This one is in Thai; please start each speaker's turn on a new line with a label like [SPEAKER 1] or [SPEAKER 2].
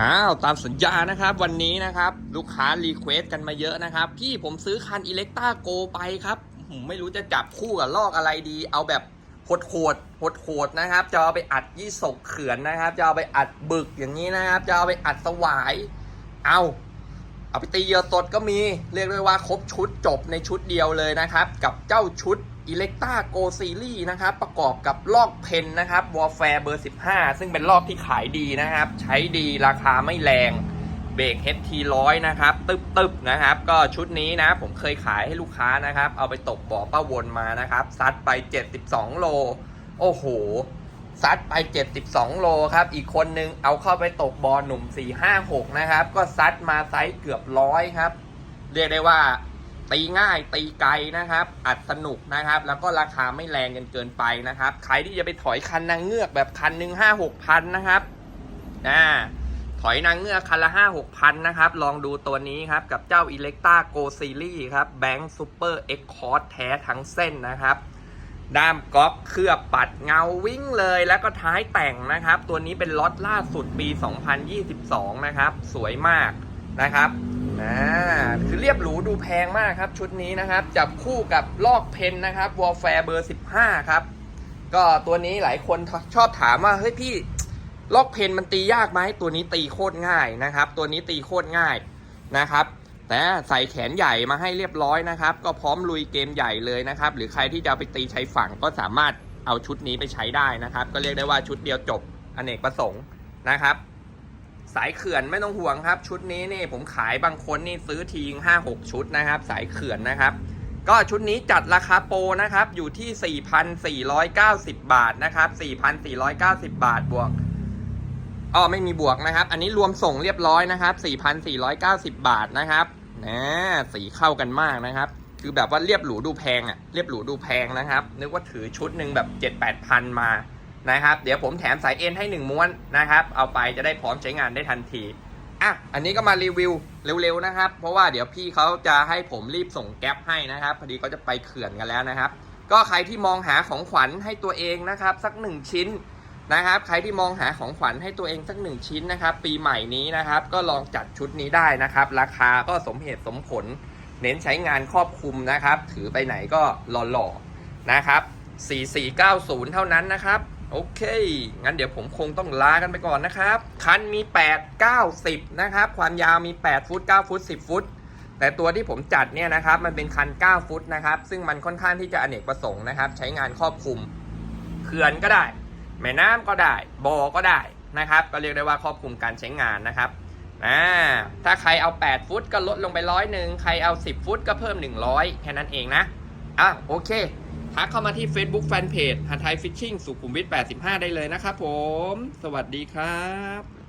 [SPEAKER 1] อ้าวตามสัญญานะครับวันนี้นะครับ ลูกค้ารีเควสกันมาเยอะนะครับ พี่ผมซื้อคันอิเล็กต้าโกไปครับ ไม่รู้จะจับคู่กับลอกอะไรดี เอาแบบโหดโหดโหดโหดนะครับ จะเอาไปอัดยี่สกเขื่อนนะครับ จะเอาไปอัดบึกอย่างนี้นะครับ จะเอาไปอัดสวาย เอาเอาไปตีเยอสดก็มี เรียกได้ว่าครบชุดจบในชุดเดียวเลยนะครับ กับเจ้าชุด อิเล็กต้าโกซีรีส์นะครับ ประกอบกับลอกเพนนะครับวอลแฟร์เบอร์ 15 ซึ่งเป็นลอกที่ขายดีนะครับ ใช้ดีราคาไม่แรงเบรก HT ร้อยนะครับ ตึบตึบๆนะครับ ก็ชุดนี้นะ ผมเคยขายให้ลูกค้านะครับ เอาไปตกบ่อป้าวนมานะครับ ซัดไป 72 โล โอ้โห ซัดไป 72 โลครับ อีกคนนึงเอาเข้าไปตกบอลหนุ่ม 456 นะครับ ก็ซัดมาไซส์เกือบร้อยครับ เรียกได้ว่า ตีง่ายตีไกลนะครับ อัดสนุกนะครับ แล้วก็ราคาไม่แรงกันเกินไปนะครับ ใครที่จะไปถอยคันนางเงือกแบบคันหนึ่งห้าหกพันนะครับอ่าถอยนางเงือกคันละห้าหกพันนะครับ ลองดูตัวนี้ครับ กับเจ้า e l e c t a Go Series ครับ Bank Super X Cord แท้ทั้งเส้นนะครับด้ามก๊อฟเคลือบปัดเงาวิ่งเลยแล้วก็ท้ายแต่งนะครับ ตัวนี้เป็นล็อตล่าสุดปี 2022 นะครับ สวยมากนะครับ อ่าคือเรียบหรูดูแพงมากครับชุดนี้นะครับ จับคู่กับลอกเพนนะครับวอลแฟร์เบอร์ 15 ครับ ก็ตัวนี้หลายคนชอบถามว่าเฮ้ยพี่ลอกเพนมันตียากไหมตัวนี้ตีโคตรง่ายนะครับ ตัวนี้ตีโคตรง่ายนะครับ แต่ใส่แขนใหญ่มาให้เรียบร้อยนะครับ ก็พร้อมลุยเกมใหญ่เลยนะครับ หรือใครที่จะไปตีใช้ฝั่งก็สามารถเอาชุดนี้ไปใช้ได้นะครับ ก็เรียกได้ว่าชุดเดียวจบอเนกประสงค์นะครับ สายเขื่อนไม่ต้องห่วงครับ ชุดนี้นี่ผมขายบางคนนี่ซื้อทีงห้าหกชุดนะครับ สายเขื่อนนะครับ ก็ชุดนี้จัดราคาโปรนะครับ อยู่ที่ 4,490 บาทนะครับ 4,490 บาทบวกอ๋อไม่มีบวกนะครับ อันนี้รวมส่งเรียบร้อยนะครับ 4,490 บาทนะครับนะสีเข้ากันมากนะครับ คือแบบว่าเรียบหรูดูแพงอะเรียบหรูดูแพงนะครับ นึกว่าถือชุดหนึ่งแบบ 7-8พันมา นะครับ เดี๋ยวผมแถมสายเอ็นให้หนึ่งม้วนนะครับ เอาไปจะได้พร้อมใช้งานได้ทันที อะ อันนี้ก็มารีวิวเร็วๆนะครับ เพราะว่าเดี๋ยวพี่เขาจะให้ผมรีบส่งแก๊ปให้นะครับ พอดีเขาจะไปเขื่อนกันแล้วนะครับ ก็ใครที่มองหาของขวัญให้ตัวเองนะครับ สักหนึ่งชิ้นนะครับ ใครที่มองหาของขวัญให้ตัวเองสักหนึ่งชิ้นนะครับ ปีใหม่นี้นะครับ ก็ลองจัดชุดนี้ได้นะครับ ราคาก็สมเหตุสมผล เน้นใช้งานครอบคลุมนะครับ ถือไปไหนก็หล่อๆนะครับ 4490 เท่านั้นนะครับ โอเค งั้นเดี๋ยวผมคงต้องลากันไปก่อนนะครับ คันมี 8 9 10 นะครับ ความยาวมี 8 ฟุต 9 ฟุต 10 ฟุต แต่ตัวที่ผมจัดเนี่ยนะครับ มันเป็นคัน 9 ฟุตนะครับ ซึ่งมันค่อนข้างที่จะอเนกประสงค์นะครับ ใช้งานครอบคลุม เขื่อนก็ได้ แม่น้ำก็ได้ บ่อก็ได้นะครับ ก็เรียกได้ว่าครอบคลุมการใช้งานนะครับอ่าถ้าใครเอา 8 ฟุตก็ลดลงไปร้อยหนึ่ง ใครเอา 10 ฟุตก็เพิ่ม 100 แค่นั้นเองนะอะโอเค ทักเข้ามาที่ Facebook Fanpage หาไทยฟิชชิ่งสุขุมวิท85 ได้เลยนะครับผม สวัสดีครับ